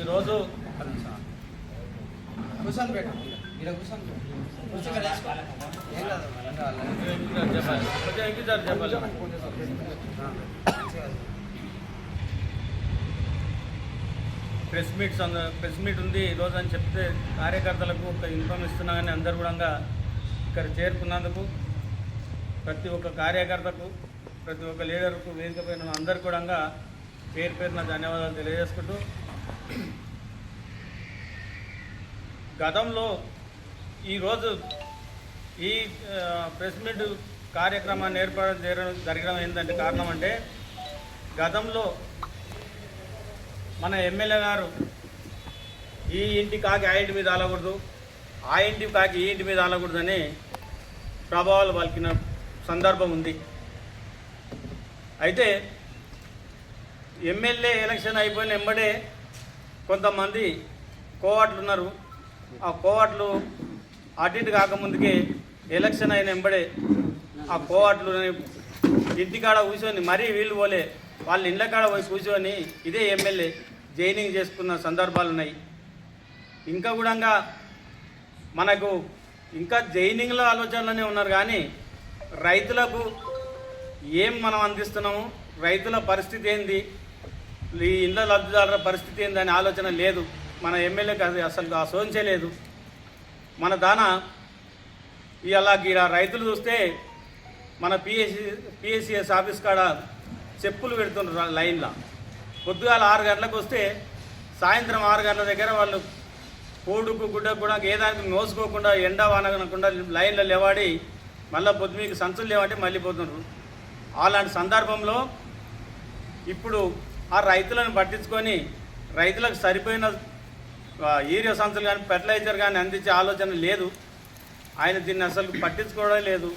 ఈరోజు కూర్చొని కూర్చొని. చెప్పాలి ప్రెస్ మీట్ ప్రెస్ మీట్ ఉంది ఈరోజు అని చెప్తే కార్యకర్తలకు ఒక ఇన్ఫామ్ ఇస్తున్నా కానీ అందరు కూడా ఇక్కడ చేరుకున్నందుకు ప్రతి ఒక్క కార్యకర్తకు ప్రతి ఒక్క లీడర్కు వేదిక పైన అందరు కూడా పేరు పేరున ధన్యవాదాలు తెలియజేసుకుంటూ గతంలో ఈరోజు ఈ ప్రెస్ మీట్ కార్యక్రమాన్ని ఏర్పాటు చేయడం జరగడం ఏంటంటే కారణం అంటే గతంలో మన ఎమ్మెల్యే గారు ఈ ఇంటి కాకి ఆ ఇంటి మీద ఆలకూడదు ఆ ఇంటి కాకి ఈ ఇంటి మీద ఆలకూడదని ప్రభావాలు పలికిన సందర్భం ఉంది. అయితే ఎమ్మెల్యే ఎలక్షన్ అయిపోయిన వెంబడే కొంతమంది కోవాట్లు ఉన్నారు ఆ కోవాట్లు అటు ఇటు కాకముందుకే ఎలక్షన్ అయిన వెంబడే ఆ కోవాట్లు ఇంటికాడ కూర్చొని మరీ వీళ్ళు పోలే వాళ్ళ ఇండ్ల కాడ పోయి కూర్చొని ఇదే ఎమ్మెల్యే జైనింగ్ చేసుకున్న సందర్భాలు ఉన్నాయి. ఇంకా కూడా మనకు ఇంకా జైనింగ్లో ఆలోచనలోనే ఉన్నారు కానీ రైతులకు ఏం మనం అందిస్తున్నాము? రైతుల పరిస్థితి ఏంది? ఈ ఇళ్ళ లబ్ధిదారుల పరిస్థితి ఏంది అనే ఆలోచన లేదు. మన ఎమ్మెల్యేకి అది అసలు ఆ మన దాన? ఇలా ఈడ రైతులు చూస్తే మన పిఎస్సి పిఎస్సిఎస్ ఆఫీస్ కాడ చెప్పులు పెడుతుండ్రు లైన్లో. పొద్దుగాల ఆరు గంటలకు వస్తే సాయంత్రం ఆరు గంటల దగ్గర వాళ్ళు కోడుకు గుడ్డకు కూడా ఏ దానికి మోసుకోకుండా ఎండ వానకుండా లైన్లో లేవాడి మళ్ళీ పొద్దు మీకు సంచులు లేవంటే మళ్ళీ పోతుండ్రు. అలాంటి సందర్భంలో ఇప్పుడు ఆ రైతులను పట్టించుకొని రైతులకు సరిపోయిన ఆ, యూరియా సంచులు కానీ ఫెర్టిలైజర్ కానీ అందించే ఆలోచన లేదు. ఆయన దీన్ని అసలు పట్టించుకోవడం లేదు.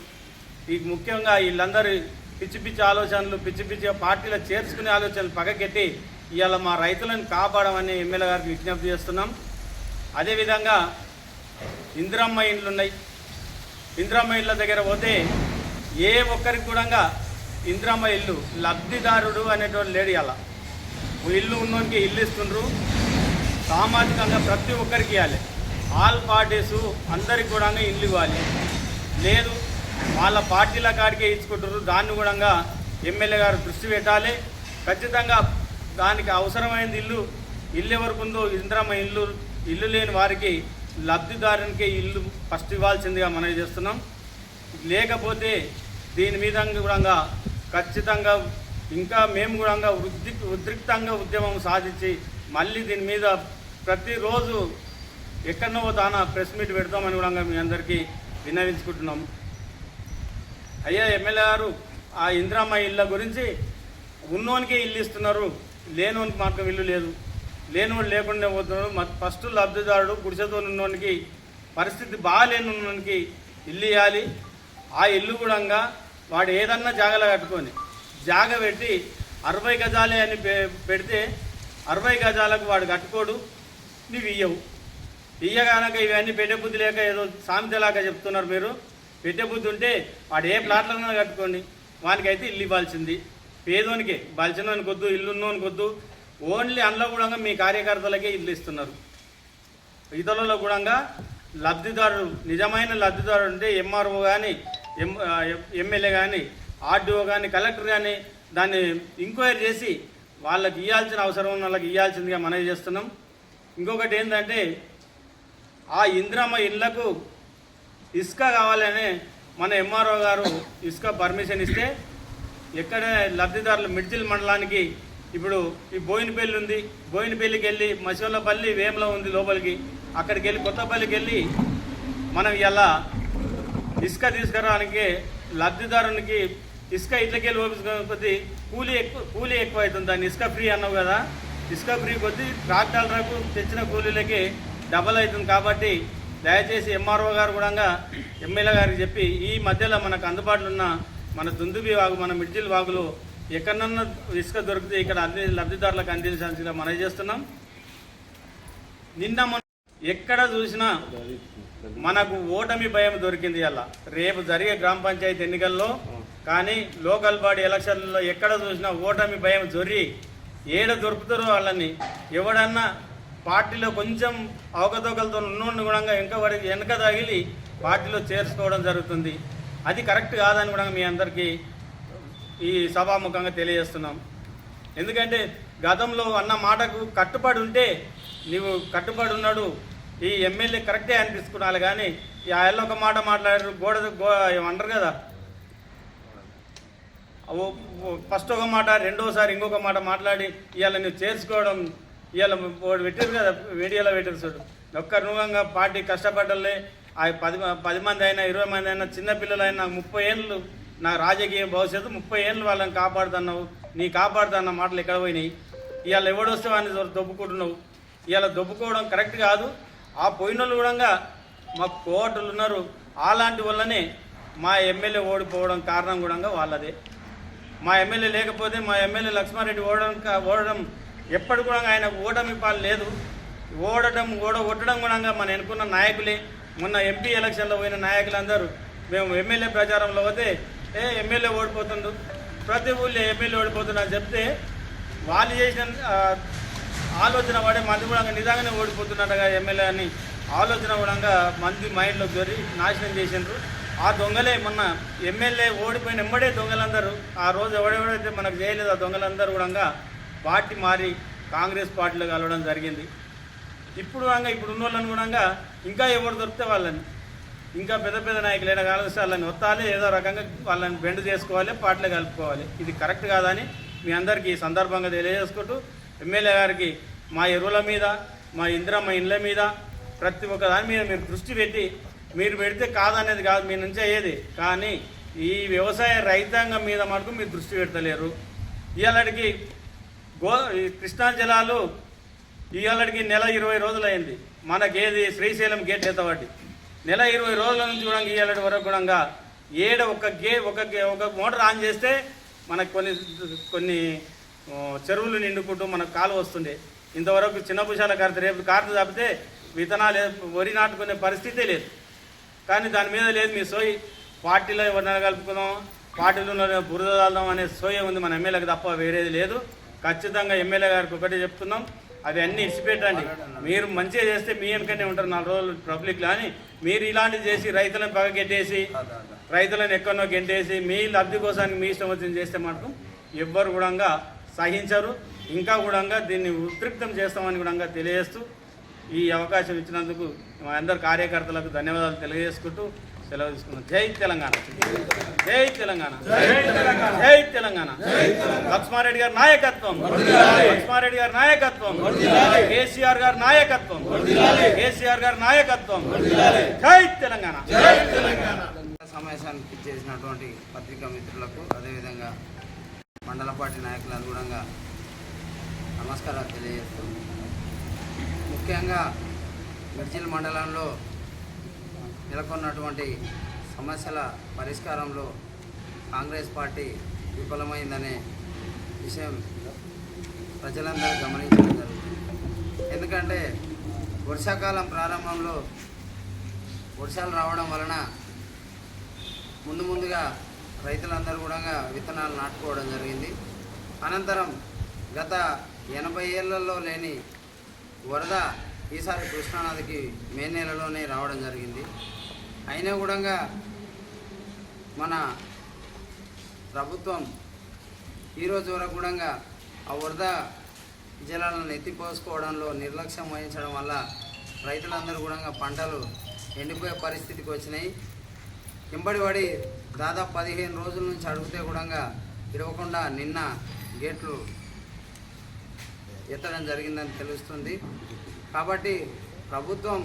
ఈ ముఖ్యంగా వీళ్ళందరూ పిచ్చి పిచ్చి ఆలోచనలు పిచ్చి పిచ్చి పార్టీలో చేర్చుకునే ఆలోచనలు పక్కకెట్టి ఇవాళ మా రైతులను కాపాడమని ఎమ్మెల్యే గారికి విజ్ఞప్తి చేస్తున్నాం. అదేవిధంగా ఇందిరమ్మ ఇండ్లు ఉన్నాయి ఇందిరామ్మ ఇళ్ళ దగ్గర పోతే ఏ ఒక్కరికి కూడా ఇందిరామ్మ ఇల్లు లబ్ధిదారుడు అనేటువంటి లేడు అలా ఇల్లు ఉన్నోనికి ఇల్లు ఇస్తుండ్రు. సామాజికంగా ప్రతి ఒక్కరికి ఇవ్వాలి ఆల్ పార్టీస్ అందరికి కూడా ఇల్లు ఇవ్వాలి. లేదు వాళ్ళ పార్టీల కాడికే ఇచ్చుకుంటారు దాన్ని కూడా ఎమ్మెల్యే గారు దృష్టి పెట్టాలి. ఖచ్చితంగా దానికి అవసరమైనది ఇల్లు. ఇల్లు ఎవరికి ఉందో ఇంద్రమ్మ ఇల్లు ఇల్లు లేని వారికి లబ్ధిదారునికి ఇల్లు ఫస్ట్ ఇవ్వాల్సిందిగా మనవి చేస్తున్నాం. లేకపోతే దీని మీద కూడా ఖచ్చితంగా ఇంకా మేము కూడా ఉద్రి ఉద్రిక్తంగా ఉద్యమం సాధించి మళ్ళీ దీని మీద ప్రతిరోజు ఎక్కడనో దాన ప్రెస్ మీట్ పెడతామని కూడా మీ అందరికీ విన్నవించుకుంటున్నాం. అయ్యా ఎమ్మెల్యే గారు ఆ ఇందిరామ్మ ఇళ్ళ గురించి ఉన్నోనికే ఇల్లు ఇస్తున్నారు. లేనోనికి మాత్రం ఇల్లు లేదు. లేనివాడు లేకుండా పోతున్నాడు. ఫస్ట్ లబ్ధిదారుడు గుడిసెతో ఉన్నోనికి పరిస్థితి బాగాలేని ఉన్నోనికి ఇల్లు ఇవ్వాలి ఆ ఇల్లు కూడా వాడు ఏదన్నా జాగలో కట్టుకొని జాగ పెట్టి అరవై గజాలే అని పెడితే అరవై గజాలకు వాడు కట్టుకోడు నువ్వు ఇయ్యవు. ఇయ్యగానక ఇవన్నీ పెట్టే బుద్ధి లేక ఏదో సామెతలాగా చెప్తున్నారు మీరు. పెట్టే బుద్ధి ఉంటే వాడు ఏ ప్లాట్లన్నా కట్టుకోండి వానికైతే ఇల్లు ఇవ్వాల్సింది. పేదోనికే బలిచినోనికి వద్దు ఇల్లున్నోనికి వద్దు ఓన్లీ అందులో కూడా మీ కార్యకర్తలకే ఇల్లు ఇస్తున్నారు. ఇతరులలో కూడా లబ్ధిదారుడు నిజమైన లబ్ధిదారుడు అంటే ఎంఆర్ఓ కానీ ఎం ఎమ్మెల్యే కానీ ఆర్డీఓ కానీ కలెక్టర్ కానీ దాన్ని ఎంక్వైరీ చేసి వాళ్ళకి ఇవ్వాల్సిన అవసరం ఉన్న వాళ్ళకి ఇవ్వాల్సిందిగా మనవి చేస్తున్నాం. ఇంకొకటి ఏంటంటే ఆ ఇందిరమ్మ ఇళ్ళకు ఇసుక కావాలని మన ఎంఆర్ఓ గారు ఇసుక పర్మిషన్ ఇస్తే ఎక్కడ లబ్ధిదారులు మిడ్జిల్ మండలానికి ఇప్పుడు ఈ బోయినపల్లి ఉంది. బోయినపల్లికి వెళ్ళి మసోళ్ళపల్లి వేమలో ఉంది లోపలికి. అక్కడికి వెళ్ళి కొత్తపల్లికి వెళ్ళి మనం ఇలా ఇసుక తీసుకురావడానికి లబ్ధిదారునికి ఇసుక ఇట్లకి వెళ్ళి కొద్ది కూలీ ఎక్కువ కూలీ ఎక్కువ అవుతుంది దాన్ని ఇసుక ఫ్రీ అన్నావు కదా. ఇసుక ఫ్రీ కొద్దీ ట్రాక్టర్లకు తెచ్చిన కూలీలకి డబల్ అవుతుంది కాబట్టి దయచేసి ఎంఆర్ఓ గారు కూడా ఎమ్మెల్యే గారికి చెప్పి ఈ మధ్యలో మనకు అందుబాటులో ఉన్న మన దుందుబి వాగు మన మిడ్జిల్ వాగులో ఎక్కడన్నా ఇసుక దొరికితే ఇక్కడ అంది లబ్ధిదారులకు అందించాల్సిన మనం చేస్తున్నాం. నిన్న మన ఎక్కడ చూసినా మనకు ఓటమి భయం దొరికింది అలా. రేపు జరిగే గ్రామ పంచాయతీ ఎన్నికల్లో కానీ లోకల్ బాడీ ఎలక్షన్లలో ఎక్కడ చూసినా ఓటమి భయం జొర్రి. ఏడ దొరుకుతారో వాళ్ళని ఎవడన్నా పార్టీలో కొంచెం అవకతవకలతో ఉన్నోడిని కూడా ఇంకా వాడికి వెనక తగిలి పార్టీలో చేర్చుకోవడం జరుగుతుంది. అది కరెక్ట్ కాదని కూడా మీ అందరికీ ఈ సభాముఖంగా తెలియజేస్తున్నాం. ఎందుకంటే గతంలో అన్న మాటకు కట్టుబడి ఉంటే నీవు కట్టుబడి ఉన్నాడు. ఈ ఎమ్మెల్యే కరెక్టే అనిపించుకున్నాను కానీ ఈ ఆయన ఒక మాట మాట్లాడారు గోడ గో ఏమంటారు కదా. ఓ- ఫస్ట్ ఒక మాట రెండోసారి ఇంకొక మాట మాట్లాడి ఇవాళ నువ్వు చేర్చుకోవడం ఇవాళ పెట్టారు కదా వీడియోలో పెట్టారు చూడు. ఒక్క నువ్వంగా పార్టీ కష్టపడ్డలే ఆ పది పది మంది అయినా ఇరవై మంది అయినా చిన్నపిల్లలైనా ముప్పై ఏళ్ళు నా రాజకీయ భవిష్యత్తు ముప్పై ఏళ్ళు వాళ్ళని కాపాడుతున్నావు నీ కాపాడుతున్న మాటలు ఎక్కడ పోయినాయి? ఇవాళ ఎవడొస్తే వాడిని దొబ్బుకుంటున్నావు? ఇవాళ దొబ్బుకోవడం కరెక్ట్ కాదు. ఆ పోయిన వాళ్ళు కూడా మాకు కోటలు ఉన్నారు. అలాంటి వల్లనే మా ఎమ్మెల్యే ఓడిపోవడం కారణం కూడా వాళ్ళదే. మా ఎమ్మెల్యే లేకపోతే మా ఎమ్మెల్యే లక్ష్మారెడ్డి ఓడడం ఓడడం ఎప్పటి కూడా ఆయన ఓటమి పాలు లేదు. ఓడటం ఓడ కొట్టడం కూడా మన ఎన్నుకున్న నాయకులే. మొన్న ఎంపీ ఎలక్షన్లో పోయిన నాయకులందరూ మేము ఎమ్మెల్యే ప్రచారంలో పోతే ఏ ఎమ్మెల్యే ఓడిపోతుండు? ప్రతి ఊళ్ళో ఎమ్మెల్యే ఓడిపోతుండు అని చెప్తే వాళ్ళు చేసిన ఆలోచన పడే మంది కూడా నిజంగానే ఓడిపోతున్నట్టుగా ఎమ్మెల్యే అని. ఆలోచన కూడా మంది మైండ్లో దొరి నాశనం చేసిండ్రు. ఆ దొంగలే మొన్న ఎమ్మెల్యే ఓడిపోయిన ఎమ్మడే దొంగలందరూ ఆ రోజు ఎవడెవడైతే మనకు చేయలేదు ఆ దొంగలందరూ కూడా పార్టీ మారి కాంగ్రెస్ పార్టీలో కలవడం జరిగింది. ఇప్పుడు కూడా ఇప్పుడు ఉన్న వాళ్ళని కూడా ఇంకా ఎవరు దొరికితే వాళ్ళని. ఇంకా పెద్ద పెద్ద నాయకులు ఏడా వాళ్ళని ఒత్తాలి ఏదో రకంగా వాళ్ళని బెండ్ చేసుకోవాలి పాటలు కలుపుకోవాలి. ఇది కరెక్ట్ కాదని మీ అందరికీ ఈ సందర్భంగా తెలియజేసుకుంటూ ఎమ్మెల్యే గారికి మా ఎరువుల మీద మా ఇందిరమ్మ ఇండ్ల మీద ప్రతి ఒక్క దాని మీద మీరు దృష్టి పెట్టి మీరు పెడితే కాదనేది కాదు మీ నుంచి అయ్యేది. కానీ ఈ వ్యవసాయ రైతాంగం మీద మటుకు మీరు దృష్టి పెడతలేరు. ఇవాళకి గో ఈ కృష్ణా జలాలు ఇవాళకి నెల ఇరవై రోజులు అయింది మనకేది శ్రీశైలం గేట్ ఎత్తవాటి నెల ఇరవై రోజుల నుంచి కూడా ఇవాళ వరకు కూడా ఏడ ఒక గే ఒక గే- ఒక మోటార్ ఆన్ చేస్తే మనకు కొన్ని కొన్ని చెరువులు నిండుకుంటూ మనకు కాలు వస్తుండే. ఇంతవరకు చిన్న భుషాల కార్తె రేపు కార్తె తప్పితే విత్తనాలు వరి నాటుకునే పరిస్థితే లేదు. కానీ దాని మీద లేదు మీ సోయి. పార్టీలో ఎవరినైనా కలుపుకుందాం పార్టీలో బురద దాల్దాం అనే సోయ ఉంది మన ఎమ్మెల్యేకి తప్ప వేరేది లేదు. ఖచ్చితంగా ఎమ్మెల్యే గారికి ఒకటే చెప్తున్నాం. అవి అన్నీ ఇచ్చిపెట్టండి మీరు మంచిగా చేస్తే మీ వెనకనే ఉంటారు నాలుగు రోజులు పబ్లిక్లో అని మీరు ఇలాంటివి చేసి రైతులను పగకెట్టేసి రైతులను ఎక్కడో గెంటేసి మీ లబ్ధి కోసానికి మీ ఇష్టం వచ్చింది చేస్తే మాత్రం ఎవ్వరు కూడా సహించరు. ఇంకా కూడా దీన్ని ఉద్రిక్తం చేస్తామని కూడా తెలియజేస్తూ ఈ అవకాశం ఇచ్చినందుకు మా అందరు కార్యకర్తలకు ధన్యవాదాలు తెలియజేసుకుంటూ సెలవు తీసుకున్నాం జై తెలంగాణ. జై తెలంగాణ. జై తెలంగాణ. లక్ష్మారెడ్డి గారి నాయకత్వం. లక్ష్మారెడ్డి గారి నాయకత్వం. కేసీఆర్ గారి నాయకత్వం. కేసీఆర్ గారి నాయకత్వం. జై తెలంగాణ. సమావేశానికి చేసినటువంటి పత్రికా మిత్రులకు అదేవిధంగా మండల పార్టీ నాయకులకు కూడా నమస్కారాలు తెలియజేస్తూ ముఖ్యంగా మిర్చిల్ మండలంలో నెలకొన్నటువంటి సమస్యల పరిష్కారంలో కాంగ్రెస్ పార్టీ విఫలమైందనే విషయం ప్రజలందరూ గమనించడం జరుగుతుంది. ఎందుకంటే వర్షాకాలం ప్రారంభంలో వర్షాలు రావడం వలన ముందు ముందుగా రైతులందరూ కూడా విత్తనాలు నాటుకోవడం జరిగింది. అనంతరం గత ఎనభై ఏళ్ళలో లేని వరద ఈసారి కృష్ణానదికి మే నెలలోనే రావడం జరిగింది. అయినా కూడా మన ప్రభుత్వం ఈరోజు వరకు కూడా ఆ వరద జలాలను ఎత్తిపోసుకోవడంలో నిర్లక్ష్యం వహించడం వల్ల రైతులందరూ కూడా పంటలు ఎండిపోయే పరిస్థితికి వచ్చినాయి. వెంబడి పడి దాదాపు పదిహేను రోజుల నుంచి అడిగితే కూడా ఇడవకుండా నిన్న గేట్లు ఎత్తడం జరిగిందని తెలుస్తుంది. కాబట్టి ప్రభుత్వం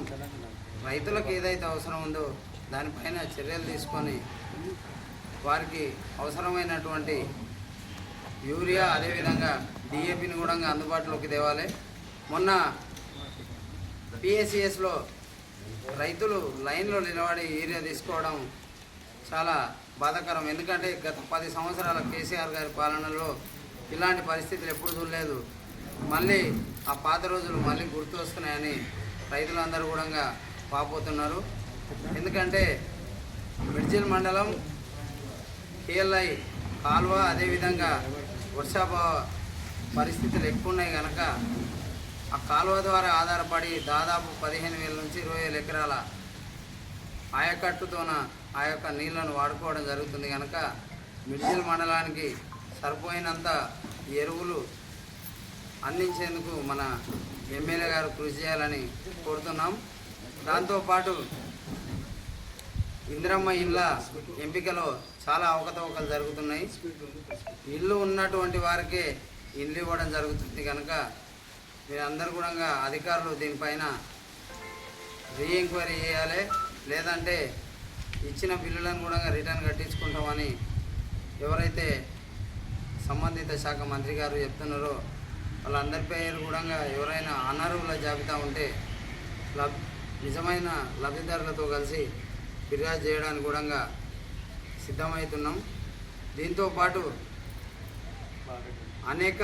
రైతులకు ఏదైతే అవసరం ఉందో దానిపైన చర్యలు తీసుకొని వారికి అవసరమైనటువంటి యూరియా అదేవిధంగా డిఏపిని కూడా అందుబాటులోకి తేవాలి. మొన్న పిఎస్సిఎస్లో రైతులు లైన్లో నిలబడి యూరియా తీసుకోవడం చాలా బాధాకరం. ఎందుకంటే గత పది సంవత్సరాల కేసీఆర్ గారి పాలనలో ఇలాంటి పరిస్థితులు ఎప్పుడు చూడలేదు. మళ్ళీ ఆ పాత రోజులు మళ్ళీ గుర్తు వస్తున్నాయని రైతులందరూ కూడా పాపోతున్నారు ఎందుకంటే మిర్జిల్ మండలం కేఎల్ఐ కాలువ అదేవిధంగా వర్షాభావ పరిస్థితులు ఎక్కువ ఉన్నాయి కనుక ఆ కాలువ ద్వారా ఆధారపడి దాదాపు పదిహేను వేల నుంచి ఇరవై వేల ఎకరాల ఆయకట్టుతోన ఆ యొక్క నీళ్ళను వాడుకోవడం జరుగుతుంది కనుక మిడ్జిల్ మండలానికి సరిపోయినంత ఎరువులు అందించేందుకు మన ఎమ్మెల్యే గారు కృషి చేయాలని కోరుతున్నాం. దాంతోపాటు ఇందిరమ్మ ఇళ్ళ ఎంపికలో చాలా అవకతవకలు జరుగుతున్నాయి. ఇల్లు ఉన్నటువంటి వారికే ఇల్లు ఇవ్వడం జరుగుతుంది కనుక మీరందరూ కూడా అధికారులు దీనిపైన రీఎంక్వైరీ చేయాలి. లేదంటే ఇచ్చిన బిల్లులను కూడా రిటర్న్ కట్టించుకుంటామని ఎవరైతే సంబంధిత శాఖ మంత్రి గారు చెప్తున్నారో వాళ్ళందరి పేరు కూడా ఎవరైనా అనర్హుల జాబితా ఉంటే లబ్ నిజమైన లబ్ధిదారులతో కలిసి ఫిర్యాదు చేయడానికి కూడా సిద్ధమవుతున్నాం. దీంతో పాటు అనేక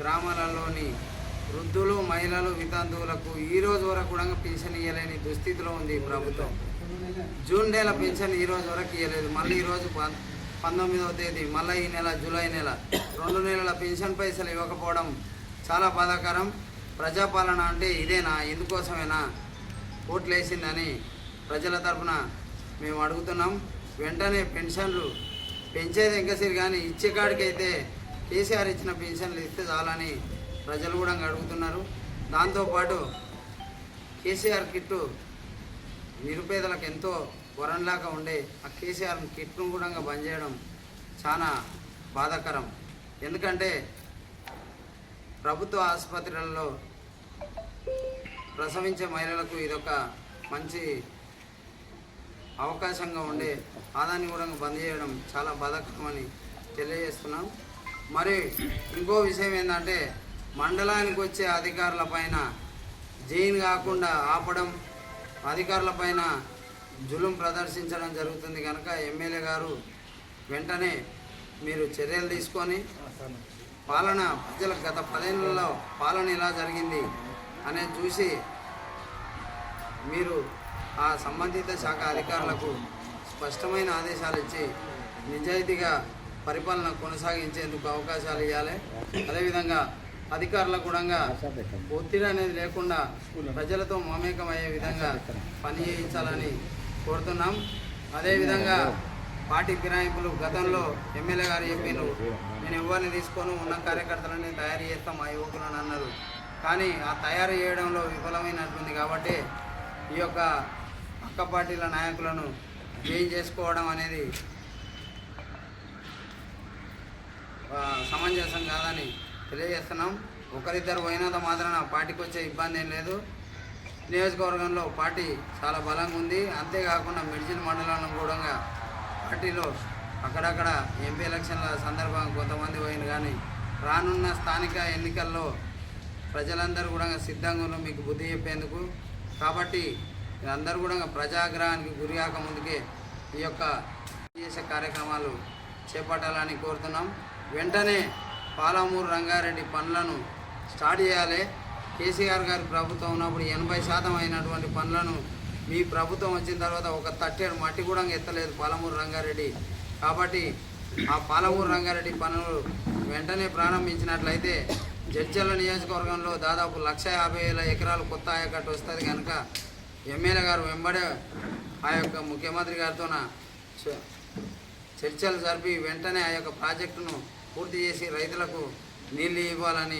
గ్రామాలలోని వృద్ధులు మహిళలు వితంతువులకు ఈరోజు వరకు కూడా పెన్షన్ ఇవ్వలేని దుస్థితిలో ఉంది ప్రభుత్వం. జూన్ నెల పెన్షన్ ఈరోజు వరకు ఇవ్వలేదు మళ్ళీ ఈరోజు పంతొమ్మిదవ తేదీ మళ్ళీ ఈ నెల జూలై నెల. రెండు నెలల పెన్షన్ పైసలు ఇవ్వకపోవడం చాలా బాధాకరం. ప్రజాపాలన అంటే ఇదేనా? ఎందుకోసమేనా? ఓట్లు వేసిందని ప్రజల తరఫున మేము అడుగుతున్నాం. వెంటనే పెన్షన్లు పెంచేది ఎంకసిరి కానీ ఇచ్చే కాడికైతే కేసీఆర్ ఇచ్చిన పెన్షన్లు ఇస్తే చాలని ప్రజలు కూడా అడుగుతున్నారు. దాంతోపాటు కేసీఆర్ కిట్టు నిరుపేదలకు ఎంతో వరంలాగా ఉండే ఆ కేసీఆర్ను కిట్ను కూడా బంద్ చేయడం చాలా బాధాకరం. ఎందుకంటే ప్రభుత్వ ఆసుపత్రులలో ప్రసవించే మహిళలకు ఇదొక మంచి అవకాశంగా ఉండే ఆదాన్ని కూడా బంద్ చేయడం చాలా బాధాకరమని తెలియజేస్తున్నాం. మరి ఇంకో విషయం ఏంటంటే మండలానికి వచ్చే అధికారుల పైన జైన్ కాకుండా ఆపడం అధికారుల పైన జులుం ప్రదర్శించడం జరుగుతుంది కనుక ఎమ్మెల్యే గారు వెంటనే మీరు చర్యలు తీసుకొని పాలన ప్రజలకు గత పదేళ్ళలో పాలన ఎలా జరిగింది అనేది చూసి మీరు ఆ సంబంధిత శాఖ అధికారులకు స్పష్టమైన ఆదేశాలు ఇచ్చి నిజాయితీగా పరిపాలన కొనసాగించేందుకు అవకాశాలు ఇవ్వాలి. అదేవిధంగా అధికారులకు కూడా ఒత్తిడి అనేది లేకుండా ప్రజలతో మమేకమయ్యే విధంగా పని చేయించాలని కోరుతున్నాం. అదేవిధంగా పార్టీ ఫిరాయింపులు గతంలో ఎమ్మెల్యే గారు చెప్పారు నేను ఎవరిని తీసుకొని ఉన్న కార్యకర్తలని తయారు చేస్తాం మా యువకులను అన్నారు. కానీ ఆ తయారు చేయడంలో విఫలమైనట్లుంది కాబట్టి ఈ యొక్క పక్క పార్టీల నాయకులను జైన్ చేసుకోవడం అనేది సమంజసం కాదని తెలియజేస్తున్నాం. ఒకరిద్దరు పోయినంత మాత్రాన పార్టీకి వచ్చే ఇబ్బంది ఏం లేదు. నియోజకవర్గంలో పార్టీ చాలా బలంగా ఉంది. అంతేకాకుండా మెడిసిన్ మండలంలో కూడా పార్టీలో అక్కడక్కడ ఎంపీ ఎలక్షన్ల సందర్భంగా కొంతమంది పోయింది కానీ రానున్న స్థానిక ఎన్నికల్లో ప్రజలందరూ కూడా సిద్ధంగా మీకు బుద్ధి చెప్పేందుకు. కాబట్టి అందరూ కూడా ప్రజాగ్రహానికి గురి ముందుకే ఈ యొక్క చేసే కార్యక్రమాలు చేపట్టాలని కోరుతున్నాం. వెంటనే పాలమూరు రంగారెడ్డి పనులను స్టార్ట్ చేయాలి. కేసీఆర్ గారి ప్రభుత్వం ఉన్నప్పుడు ఎనభై శాతం అయినటువంటి పనులను మీ ప్రభుత్వం వచ్చిన తర్వాత ఒక తట్టేడు మట్టి కూడా ఎత్తలేదు పాలమూరు రంగారెడ్డి. కాబట్టి ఆ పాలమూరు రంగారెడ్డి పనులు వెంటనే ప్రారంభించినట్లయితే జడ్చర్ల నియోజకవర్గంలో దాదాపు లక్ష యాభై వేల ఎకరాలు కొత్త ఆయకట్టు వస్తుంది కనుక ఎమ్మెల్యే గారు వెంబడే ఆ యొక్క ముఖ్యమంత్రి గారితోన చ- చర్చలు జరిపి వెంటనే ఆ యొక్క ప్రాజెక్టును పూర్తి చేసి రైతులకు నీళ్ళు ఇవ్వాలని